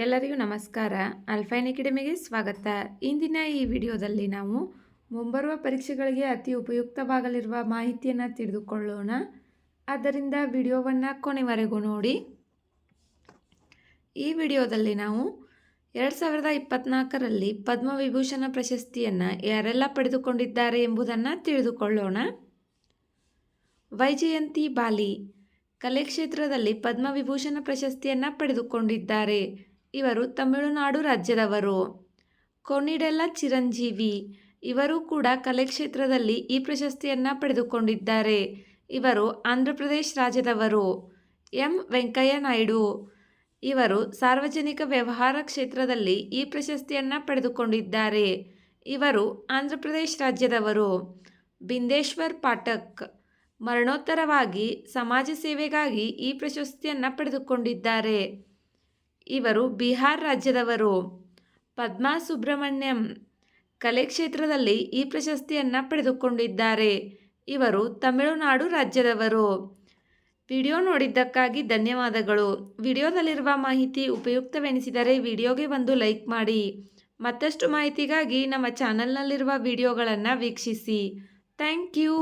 ಎಲ್ಲರಿಗೂ ನಮಸ್ಕಾರ. ಅಲ್ಫೈನ್ ಅಕಾಡೆಮಿಗೆ ಸ್ವಾಗತ. ಇಂದಿನ ಈ ವಿಡಿಯೋದಲ್ಲಿ ನಾವು ಮುಂಬರುವ ಪರೀಕ್ಷೆಗಳಿಗೆ ಅತಿ ಉಪಯುಕ್ತವಾಗಲಿರುವ ಮಾಹಿತಿಯನ್ನು ತಿಳಿದುಕೊಳ್ಳೋಣ. ಆದ್ದರಿಂದ ವಿಡಿಯೋವನ್ನು ಕೊನೆವರೆಗೂ ನೋಡಿ. ಈ ವಿಡಿಯೋದಲ್ಲಿ ನಾವು ಎರಡು ಸಾವಿರದ ಇಪ್ಪತ್ತ್ನಾಲ್ಕರಲ್ಲಿ ಪದ್ಮವಿಭೂಷಣ ಪ್ರಶಸ್ತಿಯನ್ನು ಯಾರೆಲ್ಲ ಪಡೆದುಕೊಂಡಿದ್ದಾರೆ ಎಂಬುದನ್ನು ತಿಳಿದುಕೊಳ್ಳೋಣ. ವೈಜಯಂತಿ ಬಾಲಿ ಕಲೆ ಕ್ಷೇತ್ರದಲ್ಲಿ ಪದ್ಮವಿಭೂಷಣ ಪ್ರಶಸ್ತಿಯನ್ನು ಪಡೆದುಕೊಂಡಿದ್ದಾರೆ. ಇವರು ತಮಿಳುನಾಡು ರಾಜ್ಯದವರು. ಕೊನಿಡೆಲ್ಲ ಚಿರಂಜೀವಿ, ಇವರು ಕೂಡ ಕಲೆ ಕ್ಷೇತ್ರದಲ್ಲಿ ಈ ಪ್ರಶಸ್ತಿಯನ್ನು ಪಡೆದುಕೊಂಡಿದ್ದಾರೆ. ಇವರು ಆಂಧ್ರಪ್ರದೇಶ ರಾಜ್ಯದವರು. ಎಂ ವೆಂಕಯ್ಯ ನಾಯ್ಡು, ಇವರು ಸಾರ್ವಜನಿಕ ವ್ಯವಹಾರ ಕ್ಷೇತ್ರದಲ್ಲಿ ಈ ಪ್ರಶಸ್ತಿಯನ್ನು ಪಡೆದುಕೊಂಡಿದ್ದಾರೆ. ಇವರು ಆಂಧ್ರಪ್ರದೇಶ ರಾಜ್ಯದವರು. ಬಿಂದೇಶ್ವರ್ ಪಾಠಕ್, ಮರಣೋತ್ತರವಾಗಿ ಸಮಾಜ ಸೇವೆಗಾಗಿ ಈ ಪ್ರಶಸ್ತಿಯನ್ನು ಪಡೆದುಕೊಂಡಿದ್ದಾರೆ. ಇವರು ಬಿಹಾರ್ ರಾಜ್ಯದವರು. ಪದ್ಮಾ ಸುಬ್ರಹ್ಮಣ್ಯಂ ಕಲೆ ಕ್ಷೇತ್ರದಲ್ಲಿ ಈ ಪ್ರಶಸ್ತಿಯನ್ನು ಪಡೆದುಕೊಂಡಿದ್ದಾರೆ. ಇವರು ತಮಿಳುನಾಡು ರಾಜ್ಯದವರು. ವಿಡಿಯೋ ನೋಡಿದ್ದಕ್ಕಾಗಿ ಧನ್ಯವಾದಗಳು. ವಿಡಿಯೋದಲ್ಲಿರುವ ಮಾಹಿತಿ ಉಪಯುಕ್ತವೆನಿಸಿದರೆ ವಿಡಿಯೋಗೆ ಒಂದು ಲೈಕ್ ಮಾಡಿ. ಮತ್ತಷ್ಟು ಮಾಹಿತಿಗಾಗಿ ನಮ್ಮ ಚಾನಲ್ನಲ್ಲಿರುವ ವಿಡಿಯೋಗಳನ್ನು ವೀಕ್ಷಿಸಿ. Thank you.